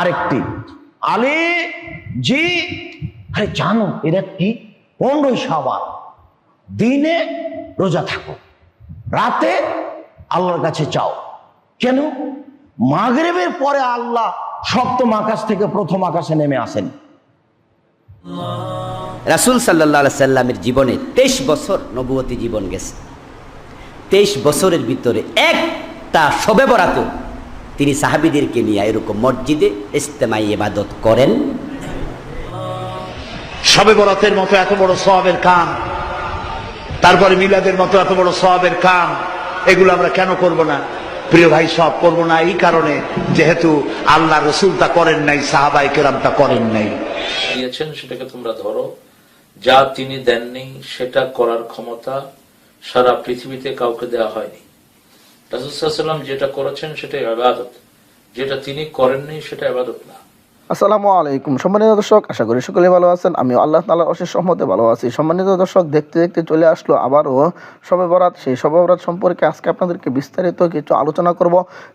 আরেকটি। আলী, জি, আরে জানো, এর একটি পনেরোই সাবান দিনে রোজা থাকো, রাতে আল্লাহর কাছে চাও। কেন? মাগরেবের পরে আল্লাহ সপ্তম আকাশ থেকে প্রথম আকাশে নেমে আসেন। রাসুল সাল্লাহ সাল্লামের জীবনে তেইশ বছর নবুয়তী জীবন গেছে। তেইশ বছরের ভিতরে একটা সবে বরাত তিনি সাহাবিদেরকে নিয়ে এরকম মসজিদে ইস্তেমাই ইবাদত করেন। সবে বরাতের মতো এত বড় সবের কাম তারপরে মিলাদের মতো এত বড় সবের কাম এগুলো আমরা কেন করব না? প্রিয় ভাই সব করব না এই কারণে যেহেতু আল্লাহ রসুল তা করেন নাই সাহাবাই কেরাম তা করেন নাই। দিয়েছেন সেটাকে তোমরা ধরো। যা তিনি দেননি সেটা করার ক্ষমতা সারা পৃথিবীতে কাউকে দেওয়া হয়নি। রাসুসাল্লাম যেটা করেছেন সেটা আবাদত যেটা তিনি করেননি সেটা আবাদত না। আসসালামু আলাইকুম। সম্মানিত দর্শক, আশা করি সকলে ভালো আছেন। আমি আল্লাহ তালার অশেষ সহমতে ভালো আছি। সম্মানিত দর্শক, দেখতে দেখতে চলে আসলো আবারও বরাত। সেই বরাত সম্পর্কে আজকে আপনাদেরকে বিস্তারিত কিছু আলোচনা করব।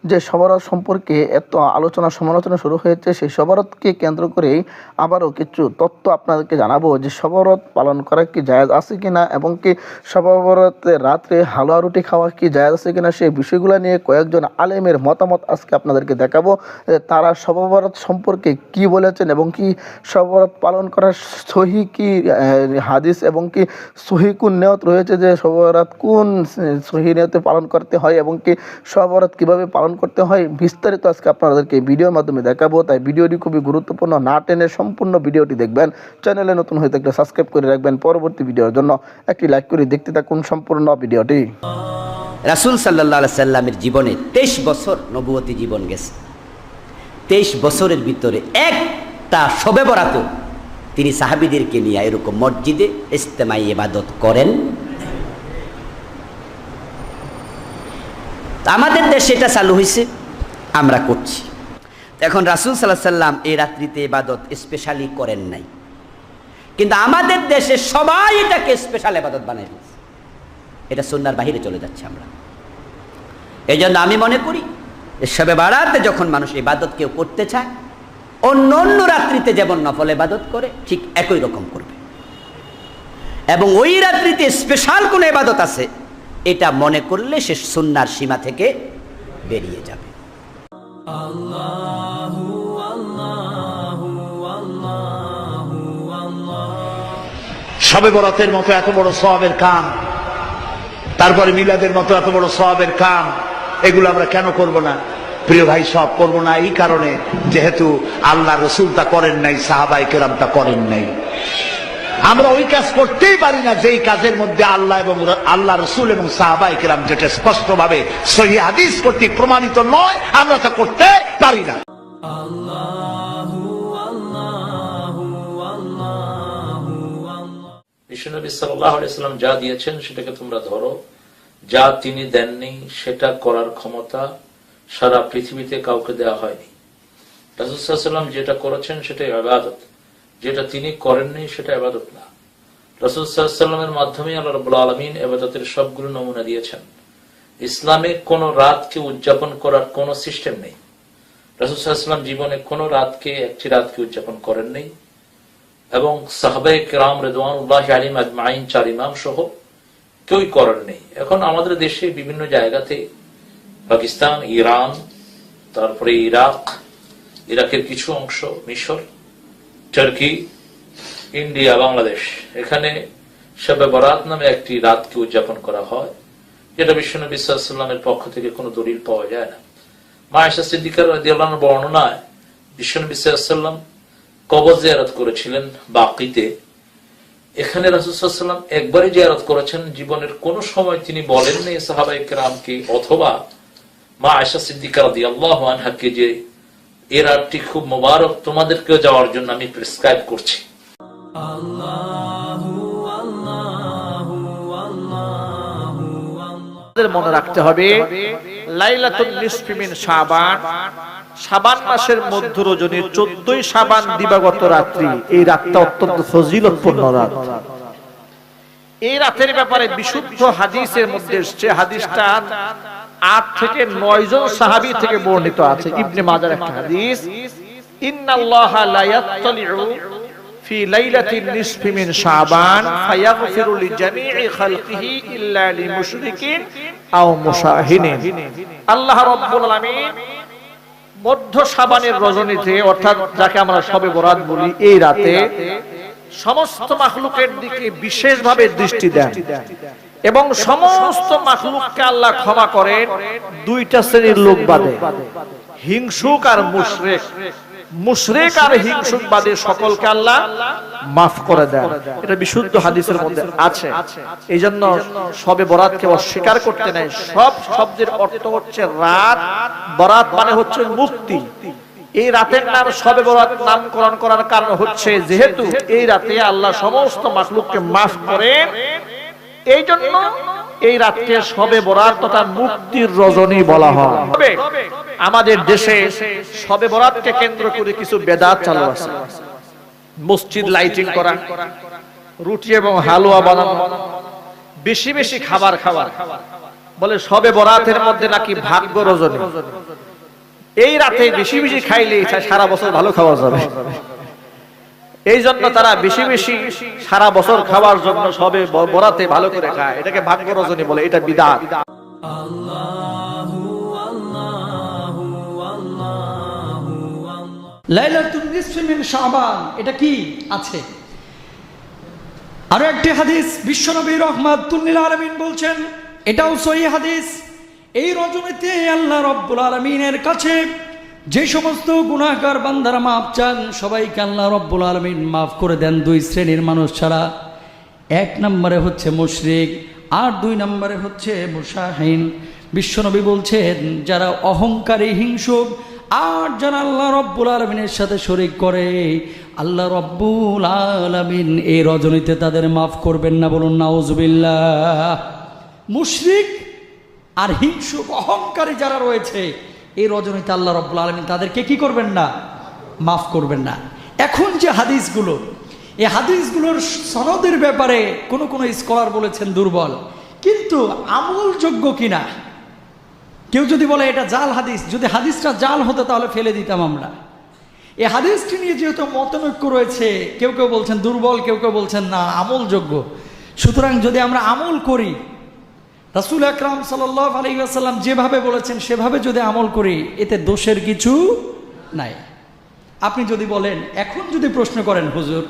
যে শবরাত সম্পর্কে এত আলোচনা সমালোচনা শুরু হয়েছে, সেই শবরতকে কেন্দ্র করেই আবারও কিছু তথ্য আপনাদেরকে জানাব। যে শবরত পালন করা কি জায়েজ আছে কি না এবং কি শবরতে রাত্রে হালুয়া রুটি খাওয়া কি জায়েজ আছে কিনা, সেই বিষয়গুলো নিয়ে কয়েকজন আলেমের মতামত আজকে আপনাদেরকে দেখাবো। তারা শববরত সম্পর্কে কি বলেছেন এবং কি শবরত পালন করার সহি কি হাদিস এবং কি সহি কোন নিয়ত রয়েছে যে শবরাত কোন সহি নিয়তে পালন করতে হয় এবং কি শবরাত কীভাবে পালন করতে হয়? বিস্তারিত আজকে আপনাদেরকে ভিডিওর মাধ্যমে দেখাবো, তাই ভিডিওটি খুবই গুরুত্বপূর্ণ। না টেনে সম্পূর্ণ ভিডিওটি দেখবেন। চ্যানেলে নতুন হয়ে থাকলে সাবস্ক্রাইব করে রাখবেন। পরবর্তী ভিডিওর জন্য একটি লাইক করে দেখতে থাকুন সম্পূর্ণ ভিডিওটি। রাসুল সাল্লাহ সাল্লামের জীবনে তেইশ বছর নবুয়তী জীবন গেছে। তেইশ বছরের ভিতরে একটা সবে বরাত। তিনি সাহাবিদেরকে নিয়ে এরকম মসজিদে ইস্তেমাই ইবাদত করেন। আমাদের দেশে এটা চালু হয়েছে, আমরা করছি। এখন রাসুল সাল্লাহ সাল্লাম এই রাত্রিতে এবাদত স্পেশালি করেন নাই। কিন্তু আমাদের দেশে সবাই এটাকে স্পেশাল এবাদত বানাই এটা সন্ন্যার বাহিরে চলে যাচ্ছে আমরা। এই জন্য আমি মনে করি সবে বাড়াতে যখন মানুষ ইবাদত কেউ করতে চায় অন্য অন্য রাত্রিতে যেমন নফল ইবাদত করে ঠিক একই রকম করবে। এবং ওই রাত্রিতে স্পেশাল কোনো ইবাদত আছে এটা মনে করলে সে সুন্নার সীমা থেকে বেরিয়ে যাবে। সবে বরাতের মতো এত বড় সবের কাম তারপরে মিলাদের মতো এত বড় সবের কাম এগুলো আমরা কেন করব না? প্রিয় ভাই সব করব না এই কারণে যেহেতু আল্লাহ রসুল তা করেন নাই সাহাবাই কেরাম তা করেন নাই। আমরা ওই কাজ করতেই পারি না যেই কাজের মধ্যে আল্লাহ এবং আল্লাহ রসুল এবং সাহাবাই কেরাম যেটা স্পষ্ট ভাবে সহি হাদিস কর্তৃক প্রমাণিত নয় আমরা তা করতে পারি না। বিশ্বনবী সাল্লাম যা দিয়েছেন সেটাকে তোমরা ধরো। যা তিনি দেননি, সেটা করার ক্ষমতা সারা পৃথিবীতে কাউকে দেওয়া হয়নি। রাসুসাল্লাম যেটা করেছেন, সেটাই আবাদত যেটা তিনি করেননি, সেটা আবাদত না। রসুসাল্লামের মাধ্যমে আল্লাহ রবুল্লা আলমিন এবাদতের সবগুলো নমুনা দিয়েছেন। ইসলামে কোন রাতকে উদযাপন করার কোনো সিস্টেম নেই। রসুসাল্লাম জীবনে কোনো রাতকে, একটি রাতকে উদযাপন করেননি। এবং সাহাবে কেরাম রেদওয়ানুল্লাহ আলিম আজমাইন, চার ইমাম সহ কেউই করার নেই। এখন আমাদের দেশে বিভিন্ন জায়গাতে পাকিস্তান, ইরান, তারপরে ইরাক, ইরাকের কিছু অংশ, মিশর, টার্কি, ইন্ডিয়া, বাংলাদেশ। এখানে শবে বরাত নামে একটি রাতকে উদযাপন করা হয়, যেটা বিশ্বনবী সাল্লামের পক্ষ থেকে কোনো দলিল পাওয়া যায় না। মায়েশা সিদ্দিকার বর্ণনায় বিশ্বনবী সাল্লাম কবর জিয়ারত করেছিলেন বাকিতে। এখানে রাসুসাল্লাম একবারই জিয়ারত করেছেন জীবনের কোন সময় তিনি বলেননি সাহাবাই কেরামকে অথবা মা আয়সা সিদ্দিকা রাদি আল্লাহ আনহাকে যে এ রাতটি খুব মোবারক তোমাদেরকেও যাওয়ার জন্য আমি প্রেসক্রাইব করছি। মনে রাখতে হবে লাইলাতুল নিসফি মিন শাবান। শাবান মাসের মধ্য রজনীর 14ই শাবান দিবাগত রাত্রি। এই রাতটা অত্যন্ত ফজিলতপূর্ণ রাত। এই রাতের ব্যাপারে বিশুদ্ধ হাদিসের মধ্যে এসছে, হাদিসটা আট থেকে নয় জন সাহাবী থেকে বর্ণিত আছে। ইবনে মাজার একটা হাদিস, ইন্নাল্লাহা লা ইয়াত্তালিউ ফি লাইলাতিন নিসফি মিন শাবান, ফায়াগফিরু লিজামিই খালকিহি ইল্লা লিমুশরিকিন আও মুশাহিনিন আল্লাহ রাব্বুল আলামিন মধ্য সাবানের রজনীতে, অর্থাৎ যাকে আমরা সবে বরাত বলি, এই রাতে সমস্ত মাখলুকের দিকে বিশেষভাবে দৃষ্টি দেন। এবং সমস্ত মাখলুককে আল্লাহ ক্ষমা করেন, দুইটা শ্রেণির লোক বাদে। হিংসুক আর মুশরেক। মুশরেক আর হিংসুক বাদে সকলকে আল্লাহ মাফ করে দেন। এটা বিশুদ্ধ হাদিসের মধ্যে আছে। এই জন্য সবে বরাতকে অস্বীকার করতে নেই। সব শব্দের অর্থ হচ্ছে রাত। বরাত মানে হচ্ছে মুক্তি। এই রাতের নাম সবে বরাত নামকরণ করার কারণ হচ্ছে যেহেতু এই রাতে আল্লাহ সমস্ত মাখলুককে মাফ করেন। এই জন্য এই রাতকে সবে বরাত তথা মুক্তির রজনী বলা হয়। আমাদের দেশে সবে বরাতকে কেন্দ্র করে কিছু বেদাত চালু আছে। মসজিদ লাইটিং করা, রুটি এবং হালুয়া বানানো, বেশি বেশি খাবার খাওয়া। বলে সবে বরাতের মধ্যে নাকি ভাগ্য রজনী। এই রাতে বেশি বেশি খাইলে সারা বছর ভালো খাওয়া যাবে। এই জন্য তারা বেশি বেশি সারা বছর খাওয়ার জন্য সবে বরাতে ভালো করে খায়। এটাকে ভাগ্য রজনী বলে, এটা বিদাত। শাবান, এটা কি? আছে। আরও একটি হাদিস, বিশ্বনবী রহমাতুল্লিল আলমিন বলছেন, এটাও সহি হাদিস, এই রজনীতে আল্লাহ রব্বুল আলমিনের কাছে যে সমস্ত গুণাকার বান্দারা মাফ চান, সবাইকে আল্লাহ রব্বুল আলমিন মাফ করে দেন। দুই শ্রেণির মানুষ ছাড়া এক নম্বরে হচ্ছে মুশরিক, আর দুই নম্বরে হচ্ছে মুসাহিন বিশ্বনবী বলছেন, যারা অহংকারী, হিংসুক, আর যারা আল্লাহ রব্বুল আলমিনের সাথে শরিক করে, আল্লাহ রব্বুল আলমিন এই রজনীতে তাদের মাফ করবেন না বলুন, নাউজবিল্লাহ। মুশরিক আর হিংসুক, অহংকারী যারা রয়েছে এই রজনীতে আল্লাহ রব্বুল আলমিন তাদেরকে কি করবেন না? মাফ করবেন না। এখন যে হাদিসগুলো, এই হাদিসগুলোর সনদের ব্যাপারে কোনো কোনো স্কলার বলেছেন দুর্বল। কিন্তু আমলযোগ্য কিনা? কেউ যদি বলে এটা জাল হাদিস, যদি হাদিসটা জাল হতো তাহলে ফেলে দিতাম আমরা। এই হাদিসটি নিয়ে যেহেতু মতনৈক্য রয়েছে, কেউ কেউ বলছেন দুর্বল, কেউ কেউ বলছেন না, আমলযোগ্য। সুতরাং যদি আমরা আমল করি রাসুল আকরাম সাল্লাহ আলহিহাসাল্লাম যেভাবে বলেছেন, সেভাবে যদি আমল করি, এতে দোষের কিছু নাই। আপনি যদি বলেন, এখন যদি প্রশ্ন করেন, হুজুর,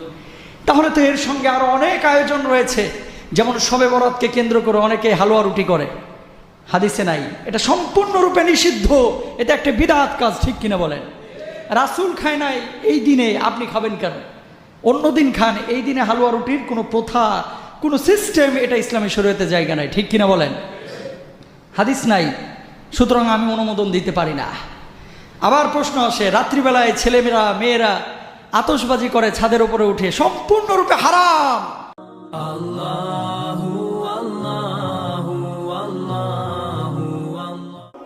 তাহলে তো এর সঙ্গে আরও অনেক আয়োজন রয়েছে। যেমন শবে বরাতকে কেন্দ্র করে অনেকে হালুয়া রুটি করে। হাদিসে নাই। এটা সম্পূর্ণরূপে নিষিদ্ধ। এটা একটা বিরাট কাজ, ঠিক কিনা বলেন? রাসুল খায় নাই, এই দিনে আপনি খাবেন কেন? অন্য দিন খান, এই দিনে হালুয়া রুটির কোনো প্রথা কোনো সিস্টেম এটা ইসলামী শরীয়তে জায়গা নাই ঠিক কিনা বলেন? হাদিস নাই সুতরাং আমি অনুমোদন দিতে পারি না। আবার প্রশ্ন আসে রাত্রিবেলায় ছেলেমেয়েরা মেয়েরা আতসবাজি করে ছাদের উপরে উঠে সম্পূর্ণরূপে হারাম।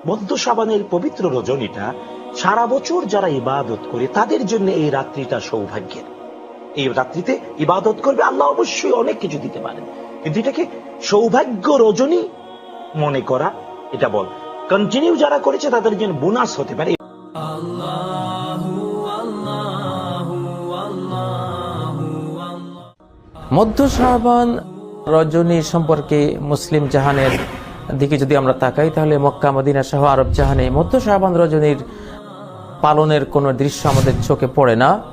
মধ্য সাবানের পবিত্র রজনীটা সারা বছর যারা ইবাদত করে তাদের জন্য এই রাত্রিটা সৌভাগ্যের। এই রাত্রিতে ইবাদত করবে আল্লাহ অবশ্যই অনেক কিছু দিতে পারেন। কিন্তু এটাকে সৌভাগ্য রজনী মনে করা এটা বল। কন্টিনিউ যারা করেছে তাদের জন্য বোনাস হতে পারে। মধ্য শাহবান রজনী সম্পর্কে মুসলিম জাহানের দিকে যদি আমরা তাকাই তাহলে মক্কা মদিনা সহ আরব জাহানে মধ্য শাহবান রজনীর পালনের কোনো দৃশ্য আমাদের চোখে পড়ে না।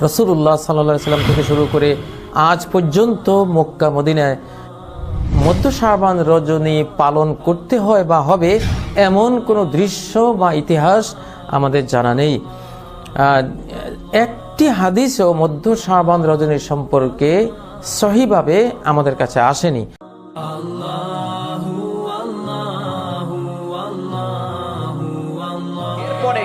রসুল্লাহ সাল্লা সাল্লাম থেকে শুরু করে আজ পর্যন্ত মক্কা মদিনায় মধ্য শাহবান রজনী পালন করতে হয় বা হবে এমন কোনো দৃশ্য বা ইতিহাস আমাদের জানা নেই। একটি হাদিসও মধ্য শাহবান রজনীর সম্পর্কে সহিভাবে আমাদের কাছে আসেনি। পরে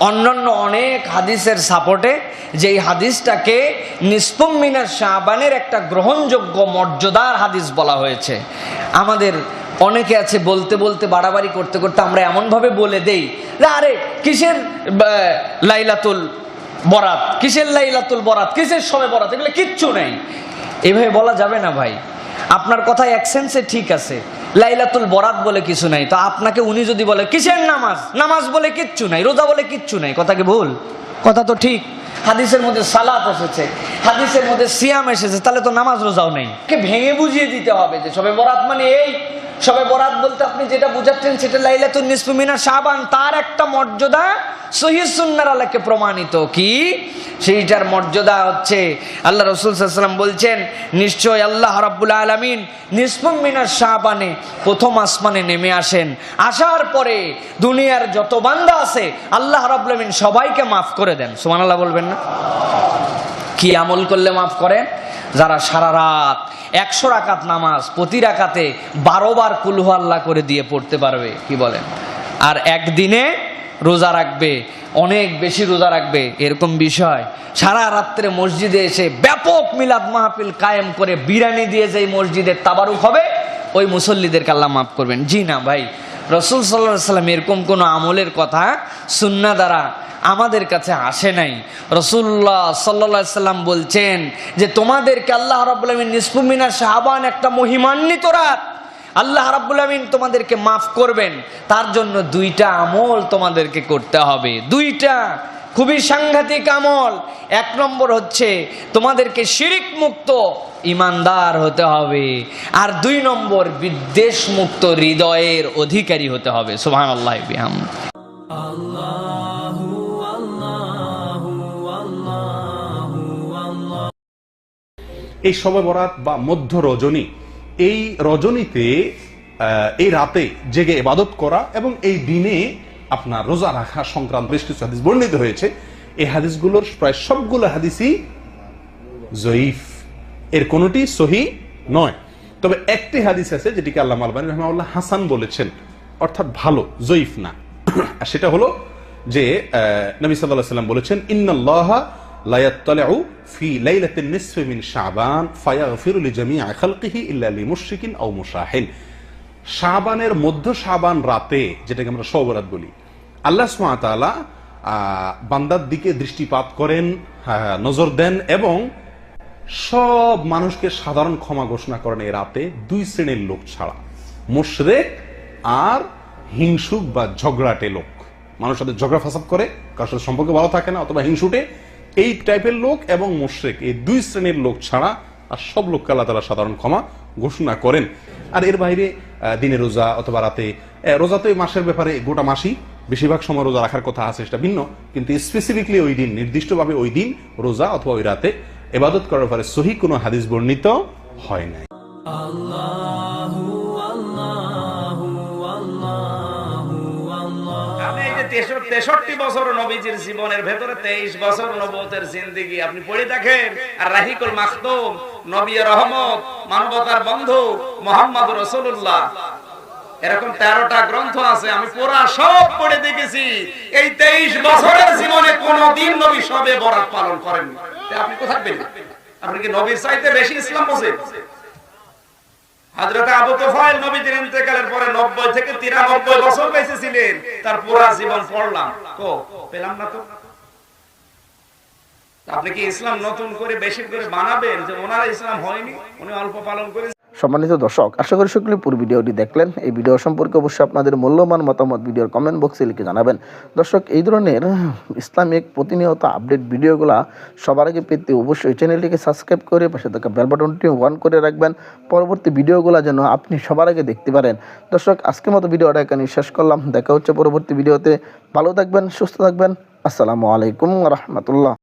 অন্যান্য অনেক হাদিসের সাপোর্টে যে এই হাদিসটাকে নিষ্পম্মিনার শাহবানের একটা গ্রহণযোগ্য মর্যাদার হাদিস বলা হয়েছে। আমাদের অনেকে আছে বলতে বলতে বাড়াবাড়ি করতে করতে আমরা এমনভাবে বলে দেই আরে, কিসের লাইলাতুল বরাত? কিসের লাইলাতুল বরাত? কিসের সবে বরাত? এগুলো কিচ্ছু নেই। এভাবে বলা যাবে না ভাই। আপনার কথা এক সেন্সে ঠিক আছে। লাইলাতুল বরাত বলে কিছু নাই। তো আপনাকে উনি যদি বলে, কিসের নামাজ? নামাজ বলে কিচ্ছু নাই, রোজা বলে কিচ্ছু নাই। কথা কি ভুল? কথা তো ঠিক। হাদিসের মধ্যে সালাত এসেছে। হাদিসের মধ্যে সিয়াম এসেছে। তাহলে তো নামাজ রোজাও নেই। ভেঙে বুঝিয়ে দিতে হবে যে সবে বরাত মানে এই সবে বরাত বলতে আপনি যেটা বুঝাচ্ছেন সেটা লাইলাতুল নিসফু মিনার শাবান। তার একটা মর্যাদা সহিহ সুন্নাহর আলোকে প্রমাণিত। কি? সেইটার মর্যাদা হচ্ছে আল্লাহ রসুল সাল্লাম বলছেন, নিশ্চয় আল্লাহ রাব্বুল আলামিন নিসফুম মিনার শাবানে প্রথম আসমানে নেমে আসেন। আসার পরে দুনিয়ার যত বান্দা আছে, আল্লাহ রাব্বুল আলামিন সবাইকে মাফ করে দেন। সুবহানাল্লাহ বলবেন না? কি আমল করলে মাফ করেন? যারা সারা রাত একশো রাকাত নামাজ, প্রতি রাকাতে বারো বার কুলহু আল্লাহ করে দিয়ে পড়তে পারবে, কি বলেন? আর একদিনে রোজা রাখবে, অনেক বেশি রোজা রাখবে, এরকম বিষয়। সারা রাত্রে মসজিদে এসে ব্যাপক মিলাদ মাহফিল কায়েম করে বিরিয়ানি দিয়ে যেই মসজিদের তাবারুক হবে, ওই মুসল্লিদেরকে আল্লাহ মাফ করবেন। জি না ভাই, রসুল সাল্লাহ সাল্লাম এরকম কোনো আমলের কথা সুন্না দ্বারা আমাদের কাছে আসে নাই। রসুল্লাহ সাল্লা সাল্লাম বলছেন যে, তোমাদেরকে আল্লাহ আলমিন নিসফুমিনা শাহবান একটা মহিমান্বিত রাত। আল্লাহ রাব্বুল তোমাদেরকে মাফ করবেন। তার জন্য দুইটা আমল তোমাদেরকে করতে হবে। দুইটা খুবই সাংঘাতিক আমল। এক নম্বর হচ্ছে, তোমাদেরকে শিরিক মুক্ত ইমানদার হতে হবে। আর দুই নম্বর বিদ্বেষ মুক্ত হৃদয়ের অধিকারী হতে হবে। সুবহান আল্লাহ এই শবে বরাত বা মধ্য রজনী, এই রজনীতে এই রাতে জেগে ইবাদত করা এবং এই দিনে আপনার রোজা রাখা সংক্রান্ত বেশ কিছু হাদিস বর্ণিত হয়েছে। এই হাদিসগুলোর প্রায় সবগুলো হাদিসই জয়ীফ। এর কোনোটি সহি নয়। তবে একটি হাদিস আছে যেটিকে আল্লাহ আলবানী রহমাউল্লাহ হাসান বলেছেন, অর্থাৎ ভালো, জয়ীফ না। সেটা হলো যে নবী সাল্লাহ সাল্লাম বলেছেন, ইন্নাল্লাহ লা ইয়াত্তালিউ ফি লাইলাতিন নিসফি মিন শাবান ফায়াগফিরু লিজামিআ খালকিহি ইল্লা লিমুশরিকিন আও মুশাহিন শাবানের মধ্য শাবান রাতে যেটাকে আমরা সবরাত বলি আল্লাহ আহ, বান্দার দিকে দৃষ্টিপাত করেন নজর দেন এবং সব মানুষকে সাধারণ ক্ষমা ঘোষণা করেন এই রাতে দুই শ্রেণির লোক ছাড়া। মুশরেক আর হিংসুক বা ঝগড়াটে লোক। মানুষের সাথে ঝগড়া ফাসাদ করে কারোর সাথে সম্পর্ক ভালো থাকে না অথবা হিংসুটে এই টাইপের লোক এবং মুশরেক, এই দুই শ্রেণির লোক ছাড়া আর সব লোককে আল্লাহ তালা সাধারণ ক্ষমা ঘোষণা করেন। আর এর বাইরে দিনে রোজা অথবা রাতে রোজা তো এই মাসের ব্যাপারে গোটা মাসই, বেশিরভাগ সময় রোজা রাখার কথা আছে, সেটা ভিন্ন। কিন্তু স্পেসিফিকলি ওই দিন, নির্দিষ্টভাবে ওই দিন রোজা অথবা ওই রাতে এবাদত করার পরে সহি কোনো হাদিস বর্ণিত হয় নাই। আমি তেষট্টি বছর নবীজির জীবনের ভেতরে তেইশ বছর নবতের জিন্দিগি। আপনি পড়ে দেখেন, আর রাহিকুল মাখতুম নবী রহমত, মানবতার বন্ধু মোহাম্মদ রসুল্লাহ এরকম তেরোটা গ্রন্থ আছে, আমি পুরা সব পড়ে দেখেছি। এই তেইশ বছরের জীবনে কোনদিন নবী সবে বরাত পালন করেন আপনি কোথায় পেলেন? আপনি কি নবীর চাইতে বেশি ইসলাম বোঝেন হাজরত আবু তোফাইল নবীজির ইন্তেকালের পরে 90 থেকে 93 বছর বেঁচে ছিলেন তার পুরো জীবন পড়লাম। তো পেলাম না তো। আপনি কি ইসলাম নতুন করে বেশি করে বানাবেন? যে ওনার ইসলাম হয়নি, উনি অল্প পালন করে সম্মানিত দর্শক, আশা করি সকলে পুরো ভিডিওটি দেখলেন। এই ভিডিও সম্পর্কে অবশ্যই আপনাদের মূল্যবান মতামত ভিডিওর কমেন্ট বক্সে লিখে জানাবেন। দর্শক, এই ধরনের ইসলামিক প্রতিনিয়ত আপডেট ভিডিওগুলা সবার আগে পেতে অবশ্যই চ্যানেলটিকে সাবস্ক্রাইব করে পাশে থাকা বেল বাটনটি অন করে রাখবেন। পরবর্তী ভিডিওগুলো যেন আপনি সবার আগে দেখতে পারেন। দর্শক, আজকের মতো ভিডিওটা এখানে শেষ করলাম। দেখা হচ্ছে পরবর্তী ভিডিওতে। ভালো থাকবেন, সুস্থ থাকবেন। আসসালামু আলাইকুম রহমতুল্লাহ।